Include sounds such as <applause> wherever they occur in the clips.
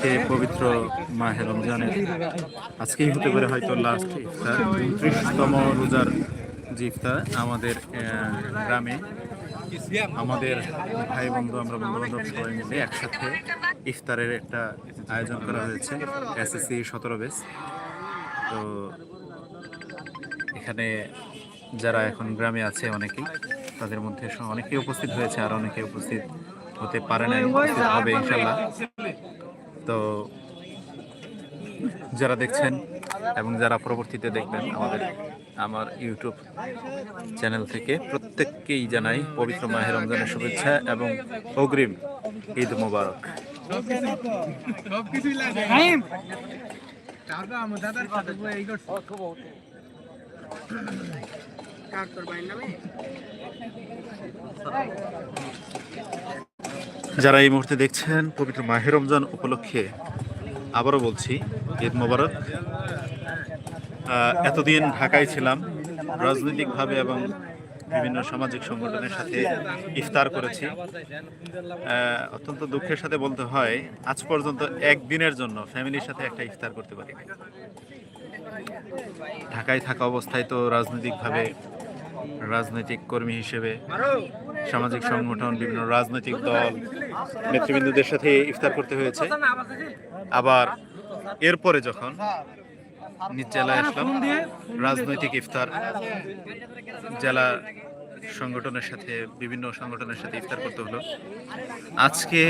আজকে পবিত্র মাহে রমজানের আজকেই হতে পারে হয়তো লাস্ট ইফতার, উনত্রিশতম রোজার যে ইফতার আমাদের গ্রামে, আমাদের ভাই বন্ধু, আমরা বন্ধু বান্ধব সবাই মিলে একসাথে ইফতারের একটা আয়োজন করা হয়েছে, এসএসসি সতেরো বেস তো এখানে যারা এখন গ্রামে আছে অনেকেই, তাদের মধ্যে অনেকেই উপস্থিত হয়েছে আর অনেকে উপস্থিত হতে পারে না হবে ইনশাল্লাহ তো যারা দেখছেন এবং যারা পরবর্তীতে দেখবেন আমাদের আমার ইউটিউব চ্যানেল থেকে প্রত্যেককেই জানাই পবিত্র মাহের রমজানের শুভেচ্ছা এবং অগ্রিম ঈদ মোবারক। নামে? যারা এই মুহূর্তে দেখছেন, পবিত্র মাহের রমজান উপলক্ষে আবারও বলছি, ঈদ মোবারক। এতদিন ঢাকায় ছিলাম, রাজনৈতিকভাবে এবং বিভিন্ন সামাজিক সংগঠনের সাথে ইফতার করেছি। অত্যন্ত দুঃখের সাথে বলতে হয়, আজ পর্যন্ত একদিনের জন্য ফ্যামিলির সাথে একটা ইফতার করতে পারি ঢাকায় থাকা অবস্থায় তো রাজনৈতিকভাবে রাজনৈতিক কর্মী হিসেবে, সামাজিক সংগঠন, বিভিন্ন রাজনৈতিক দল, নেতৃবৃন্দদের সাথে ইফতার করতে হয়েছে আবার এরপরে যখন নিজ জেলায় আসলাম, রাজনৈতিক ইফতার, জেলা সংগঠনের সাথে, বিভিন্ন সংগঠনের সাথে ইফতার করতে হলো আজকে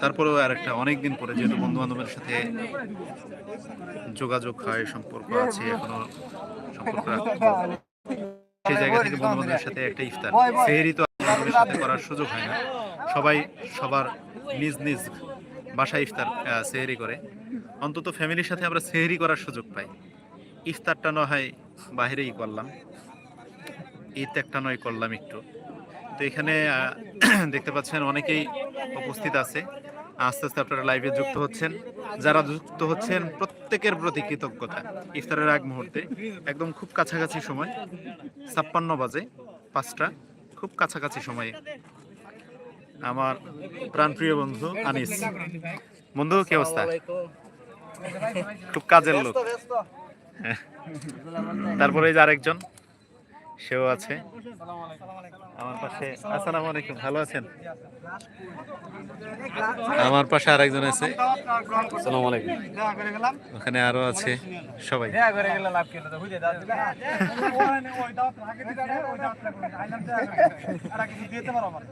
তারপরেও আর একটা অনেক দিন পরে যেহেতু বন্ধু বান্ধবের সাথে যোগাযোগ হয়, সম্পর্ক আছে, এখনও সম্পর্ক। সেই জায়গা থেকে বন্ধু বান্ধবের সাথে একটা ইফতার। সেহেরি তো বন্ধুদের সাথে করার সুযোগ হয় না। সবাই সবার নিজ নিজ বাসায় ইফতার সেহেরি করে। অন্তত ফ্যামিলির সাথে আমরা সেহেরি করার সুযোগ পাই। ইফতারটা না হয় বাহিরেই করলাম। ঈদ একটা নয় করলাম একটু। তো এখানে <clears throat> দেখতে পাচ্ছেন অনেকেই উপস্থিত আছে। আস্তে আস্তে আপনারা লাইভে যুক্ত হচ্ছেন। যারা যুক্ত হচ্ছেন, প্রত্যেকের প্রতি কৃতজ্ঞতা। ইফতারের আগ মুহূর্তে, একদম খুব কাছাকাছি সময়, ছাপ্পান্ন বাজে, পাঁচটা, খুব কাছাকাছি সময়ে। আমার প্রাণপ্রিয় বন্ধু আনিস। বন্ধু, কি অবস্থা? খুব কাজের লোক। হ্যাঁ। তারপরে যে আরেকজন। সেও আছে। আমার পাশে আসসালামু আলাইকুম ভালো আছেন? আমার পাশে আরেকজন আছে। আসসালামু আলাইকুম। দেখা করে গেলাম ওখানে আরও আছে সবাই। দেখা করে গেলে লাভ কেলো তো বুঝে দাও ওই দাও আগে দিতে হবে ওই দাও আইলাম তো আর কিছু দিতে পারো আমার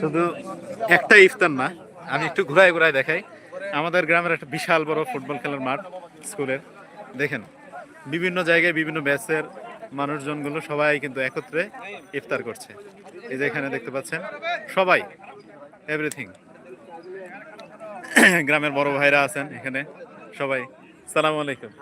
শুধু একটা ইফতার না, আমি একটু ঘুরায় ঘুরায় দেখাই। আমাদের গ্রামের একটা বিশাল বড় ফুটবল খেলার মাঠ, স্কুলের। দেখেন, বিভিন্ন জায়গায় বিভিন্ন ব্যাচের মানুষজনগুলো সবাই কিন্তু একত্রে ইফতার করছে। এই যে এখানে দেখতে পাচ্ছেন সবাই এভরিথিং গ্রামের বড় ভাইরা আছেন এখানে, সবাই। সালাম আলাইকুম।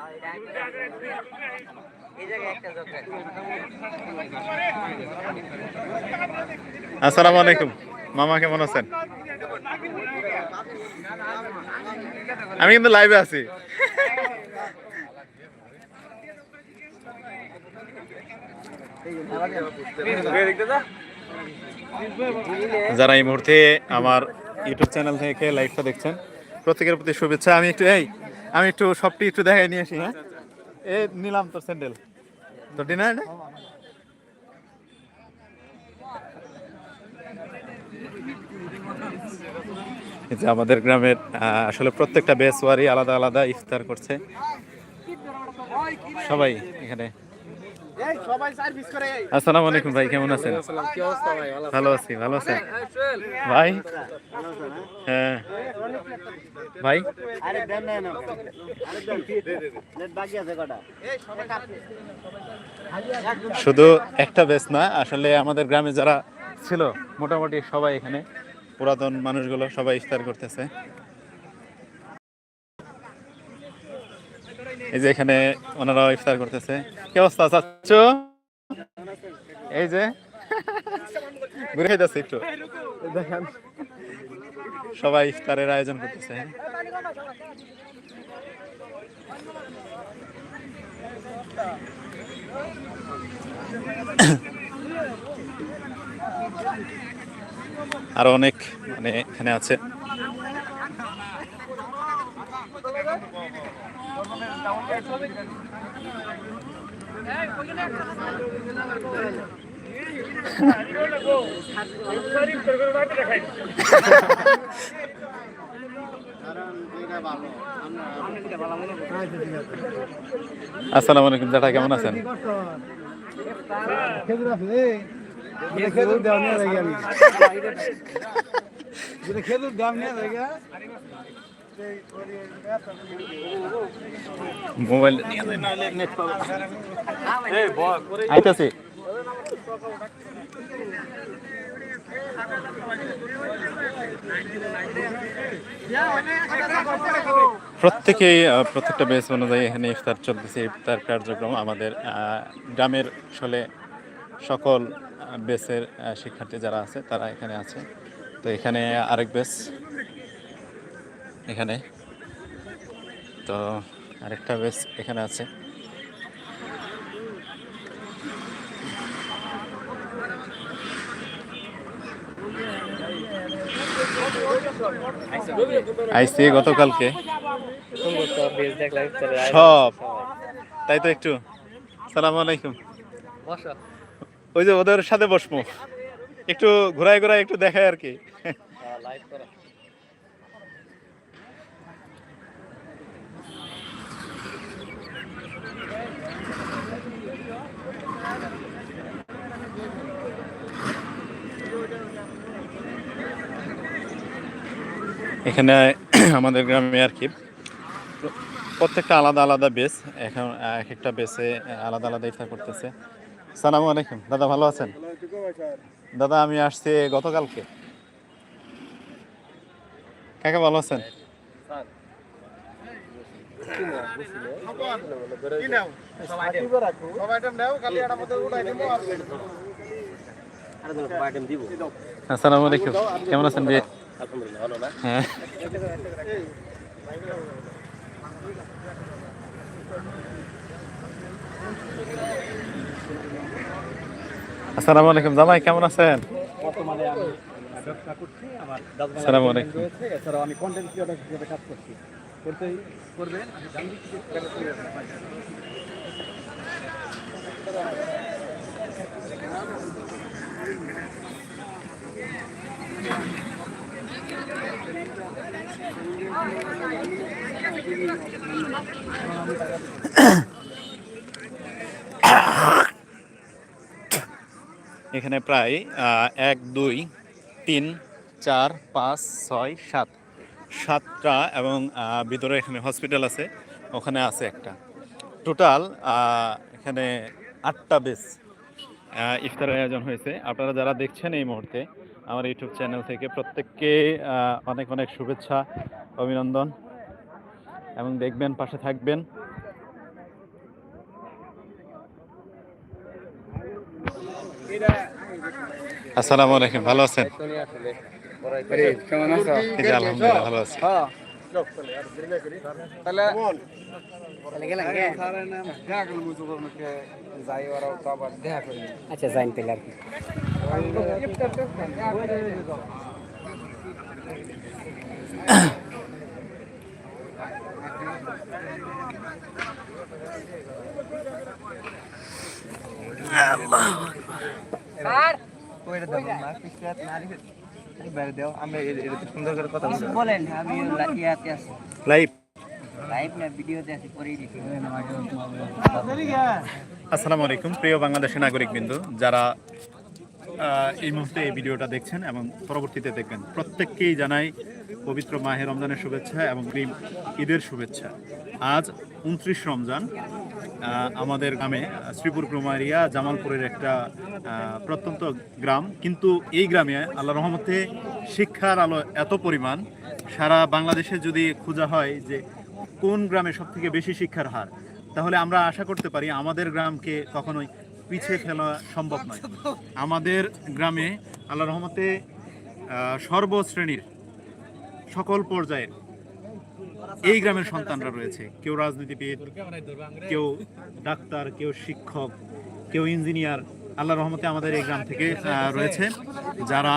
আসসালামু আলাইকুম। মামা কেমন আছেন? আমি কিন্তু লাইভে আছি। যারা এই মুহূর্তে আমার ইউটিউব চ্যানেল থেকে লাইভটা দেখছেন, প্রত্যেকের প্রতি শুভেচ্ছা। আমি একটু, এই, আমি একটু সবটি একটু দেখাই নিয়ে আসি হ্যাঁ? এ, নিলাম তোর স্যান্ডেল তোর ডিনার যে আমাদের গ্রামের আসলে প্রত্যেকটা বেসওয়ারি আলাদা আলাদা ইফতার করছে। সবাই এখানে আসসালামু আলাইকুম ভাই কেমন আছেন? কি অবস্থা ভাই? ভালো আছি ভালো আছেন? ভাই? হ্যাঁ। ভাই? আরে দেন না না। আরে দেন। নেট বাকি আছে কটা? শুধু একটা বেস না আসলে আমাদের গ্রামে যারা ছিল মোটামুটি সবাই এখানে। পুরাতন মানুষগুলো সবাই ইফতার করতেছে। এই যে এখানে ওনারা ইফতার করতেছে। কি অবস্থা, চাচ্ছ? এই যে। ঘুরে একটু। দেখেন সবাই ইফতারের আয়োজন করতেছে? আরও অনেক মানে এখানে আছে। আসসালামু আলাইকুম জ্যাঠা কেমন আছেন? খেজুর আছে <laughs> খেজুর দাম নিয়ে মোবাইল আইতাছি। প্রত্যেকেই প্রত্যেকটা বেস অনুযায়ী এখানে ইফতার চলতেছে। ইফতার কার্যক্রম আমাদের গ্রামের আসলে সকল বেসের শিক্ষার্থী যারা আছে তারা এখানে আছে। তো এখানে আরেক বেস এখানে। তো আরেকটা বেস এখানে আছে। আইসি গতকালকে। সব। তাই তো একটু। সালাম আলাইকুম। ওই যে ওদের সাথে বসবো। একটু ঘোরায় ঘোরায় একটু দেখায় আর কি। এখানে <clears throat> আমাদের গ্রামে আর কি প্রত্যেকটা আলাদা আলাদা বেস এখন এক একটা বেসে আলাদা আলাদা ইফতার করতেছে। সালামু আলাইকুম। দাদা ভালো আছেন? দাদা, আমি আসছি গতকালকে। কাকা, ভালো আছেন? আসসালামু আলাইকুম। কেমন আছেন বে হ্যাঁ। আসসালামু আলাইকুম জামাই কেমন আছেন? বর্তমানে আমি ব্যবসা করছি আমার দাদু আসসালামু আলাইকুম। এছাড়াও আমি কন্টেন্ট ক্রিয়েটর হিসেবে কাজ করছি। করতেই করবেন আমি এখানে প্রায় এক, দুই, তিন, চার, পাঁচ, ছয়, সাত। সাতটা এবং ভিতরে এখানে হসপিটাল আছে, ওখানে আছে একটা। টোটাল এখানে আটটা বেস ইফতারের আয়োজন হয়েছে। আপনারা যারা দেখছেন এই মুহূর্তে আমার ইউটিউব চ্যানেল থেকে প্রত্যেককে অনেক অনেক শুভেচ্ছা অভিনন্দন। এবং দেখবেন পাশে থাকবেন। আসসালামু আলাইকুম ভালো আছেন? আলহামদুলিল্লাহ ভালো আছি। হ্যাঁ। তাহলে যাই ওরাও তো আবার দেখা করি আচ্ছা জাইন পেলে আর কি। ওইটা দেবো না পিছনে নারী বাইরে দাও আমরা সুন্দর করে কথা বলেন আমি ইয়াতে আছি লাইভ লাইভ না ভিডিওতে আছি পরেই দিচ্ছি আসসালামু আলাইকুম প্রিয় বাংলাদেশের নাগরিক বিন্দু যারা এই মুহূর্তে এই ভিডিওটা দেখছেন এবং পরবর্তীতে দেখবেন প্রত্যেককেই জানাই পবিত্র মাহে রমজানের শুভেচ্ছা এবং ঈদ- ঈদের শুভেচ্ছা। আজ উনত্রিশ রমজান আমাদের গ্রামে শ্রীপুর কুমারিয়া জামালপুরের একটা প্রত্যন্ত গ্রাম। কিন্তু এই গ্রামে আল্লাহ রহমতে, শিক্ষার আলো এত পরিমাণ, সারা বাংলাদেশে যদি খোঁজা হয় যে কোন গ্রামে সব থেকে বেশি শিক্ষার হার, তাহলে আমরা আশা করতে পারি আমাদের গ্রামকে কখনোই পিছিয়ে ফেলা সম্ভব নয়। আমাদের গ্রামে আল্লাহ রহমতে সর্বশ্রেণীর সকল পর্যায়ের এই গ্রামের সন্তানরা রয়েছে। কেউ রাজনীতিবিদ, কেউ ডাক্তার, কেউ শিক্ষক, কেউ ইঞ্জিনিয়ার। আল্লাহ রহমতে আমাদের এই গ্রাম থেকে রয়েছে। যারা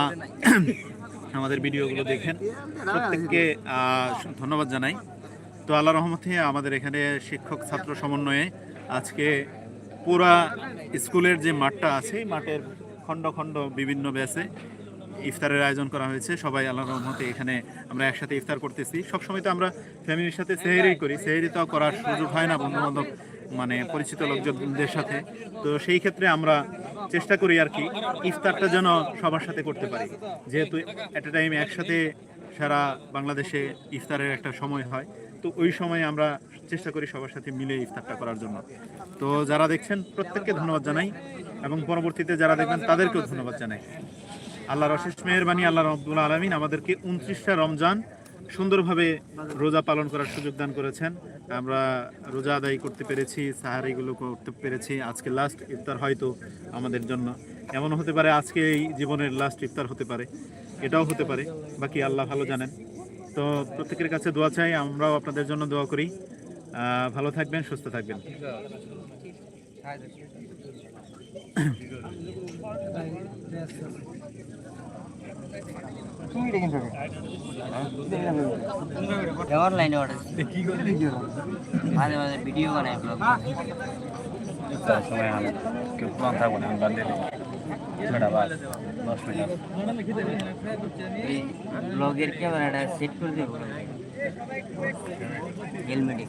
আমাদের ভিডিওগুলো দেখেন, প্রত্যেককে ধন্যবাদ জানাই। তো আল্লাহ রহমতে আমাদের এখানে শিক্ষক ছাত্র সমন্বয়ে আজকে পুরা স্কুলের যে মাঠটা আছে, এই মাঠের খণ্ড খণ্ড বিভিন্ন ব্যাচে ইফতারের আয়োজন করা হয়েছে। সবাই আল্লাহ রহমতে এখানে আমরা একসাথে ইফতার করতেছি। সবসময় তো আমরা ফ্যামিলির সাথে সেহেরি করি। সেহেরি তো করার সুযোগ হয় না বন্ধু বান্ধব মানে পরিচিত লোকজনদের সাথে। তো সেই ক্ষেত্রে আমরা চেষ্টা করি আর কি ইফতারটা যেন সবার সাথে করতে পারি। যেহেতু এট এ টাইম একসাথে সারা বাংলাদেশে ইফতারের একটা সময় হয়, তো ওই সময় আমরা চেষ্টা করি সবার সাথে মিলে ইফতারটা করার জন্য। তো যারা দেখছেন, প্রত্যেককে ধন্যবাদ জানাই এবং পরবর্তীতে যারা দেখবেন, তাদেরকেও ধন্যবাদ জানাই। আল্লাহর অশেষ মেহরবানি আল্লাহ রব্দুল আলমিন আমাদেরকে উনত্রিশটা রমজান সুন্দরভাবে রোজা পালন করার সুযোগ দান করেছেন। আমরা রোজা আদায় করতে পেরেছি, সাহারিগুলো করতে পেরেছি। আজকে লাস্ট ইফতার হয়তো আমাদের জন্য। এমন হতে পারে আজকে এই জীবনের লাস্ট ইফতার হতে পারে। এটাও হতে পারে, বাকি আল্লাহ ভালো জানেন। তো প্রত্যেকের কাছে দোয়া চাই, আমরাও আপনাদের জন্য দোয়া করি। ভালো থাকবেন, সুস্থ থাকবেন। অনলাইনে অর্ডার মাঝে মাঝে ভিডিও বানাই ব্লগ ইফতারের সময় আমি কেউ পুরান থাকব না আমি বাদ দিয়ে দিই ছয়টা বাদ দশ মিনিট এই ব্লগের ক্যামেরাটা সেট করে দেবো। হেলমেটে